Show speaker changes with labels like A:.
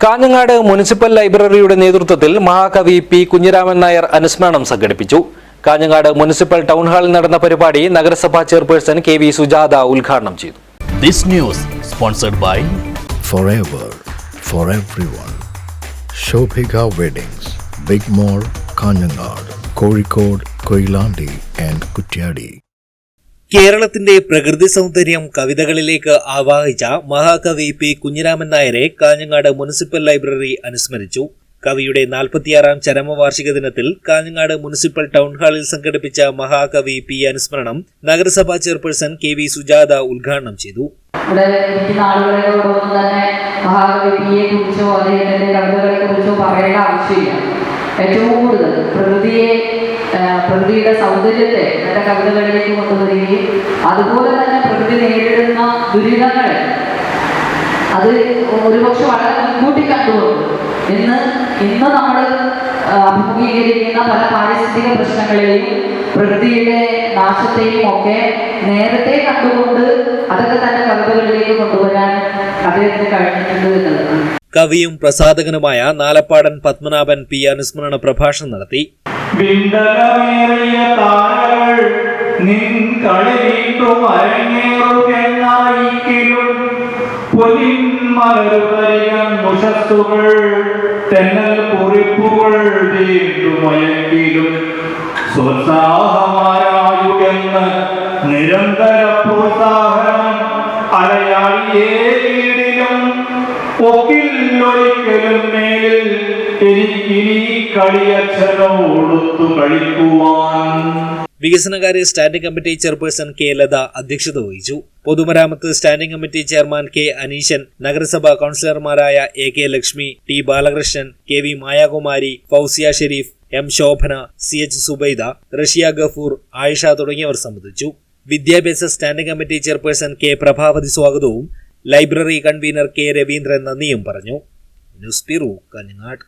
A: Kanhangad municipal ലൈബ്രറിയുടെ നേതൃത്വത്തിൽ മഹാകവി പി കുഞ്ഞിരാമൻ നായർ അനുസ്മരണം സംഘടിപ്പിച്ചു കാഞ്ഞങ്ങാട് മുനിസിപ്പൽ ടൗൺ ഹാളിൽ നടന്ന പരിപാടി നഗരസഭാ ചെയർപേഴ്സൺ കെ വി സുജാത ഉദ്ഘാടനം ചെയ്തു
B: This news sponsored by
C: four four everyone. Shobhika weddings big mall Kanhangad Kozhikode Koyilandy and Kutyadi.
D: കേരളത്തിന്റെ പ്രകൃതി സൗന്ദര്യം കവിതകളിലേക്ക് ആവാഹിച്ച മഹാകവി പി കുഞ്ഞിരാമൻ നായരെ കാഞ്ഞങ്ങാട് മുനിസിപ്പൽ ലൈബ്രറി അനുസ്മരിച്ചു. കവിയുടെ നാൽപ്പത്തിയാറാം ചരമവാർഷിക ദിനത്തിൽ കാഞ്ഞങ്ങാട് മുനിസിപ്പൽ ടൗൺ ഹാളിൽ സംഘടിപ്പിച്ച മഹാകവി പി അനുസ്മരണം നഗരസഭാ ചെയർപേഴ്സൺ കെ വി സുജാത ഉദ്ഘാടനം ചെയ്തു.
E: മഹാകവി പറയേണ്ട ആവശ്യമില്ല. ഏറ്റവും കൂടുതൽ പ്രകൃതിയെ പ്രകൃതിയുടെ സൗന്ദര്യത്തെ തന്റെ കവിതകളിലേക്ക് കൊണ്ടുവരികയും അതുപോലെ തന്നെ പ്രകൃതി നേരിടുന്ന ദുരിതങ്ങളെ അത് ഒരുപക്ഷെ വളരെ മുൻകൂട്ടി കണ്ടുകൊണ്ട് ഇന്ന് ഇന്ന് നമ്മൾ അഭിമുഖീകരിക്കുന്ന പല പാരിസ്ഥിതിക പ്രശ്നങ്ങളെയും പ്രകൃതിയുടെ നാശത്തെയും ഒക്കെ നേരത്തെ കണ്ടുകൊണ്ട് അതൊക്കെ തന്നെ കവിതകളിലേക്ക് കൊണ്ടുവരാൻ അദ്ദേഹത്തിന് കഴിഞ്ഞിട്ടുണ്ട് എന്നുള്ളതാണ്.
D: കവിയും പ്രസാധകനുമായ നാലപ്പാടൻ പത്മനാഭൻ പി അനുസ്മരണ പ്രഭാഷണം നടത്തി.
F: നിരന്തര പ്രോത്സാഹനം അലയാളിയേടിലും ഒക്കില്ലൊരിക്കലും മേലിൽ എനിക്കിനി കളിയച്ഛനോടൊത്തു
D: വികസനകാര്യ standing committee chairperson K Latha അധ്യക്ഷത വഹിച്ചു. പൊതുമരാമത്ത് standing committee chairman K Aneeshan നഗരസഭാ കൌൺസിലർമാരായ A K Lakshmi T Balakrishnan K V Mayakumari Fousiya Shareef M Shobhana C H Subaida Rasiya Gafoor Ayisha തുടങ്ങിയവർ സംബന്ധിച്ചു. വിദ്യാഭ്യാസ standing committee chairperson K Prabhavathi സ്വാഗതവും library convener K Raveendran നന്ദിയും പറഞ്ഞു. News bureau Kanhangad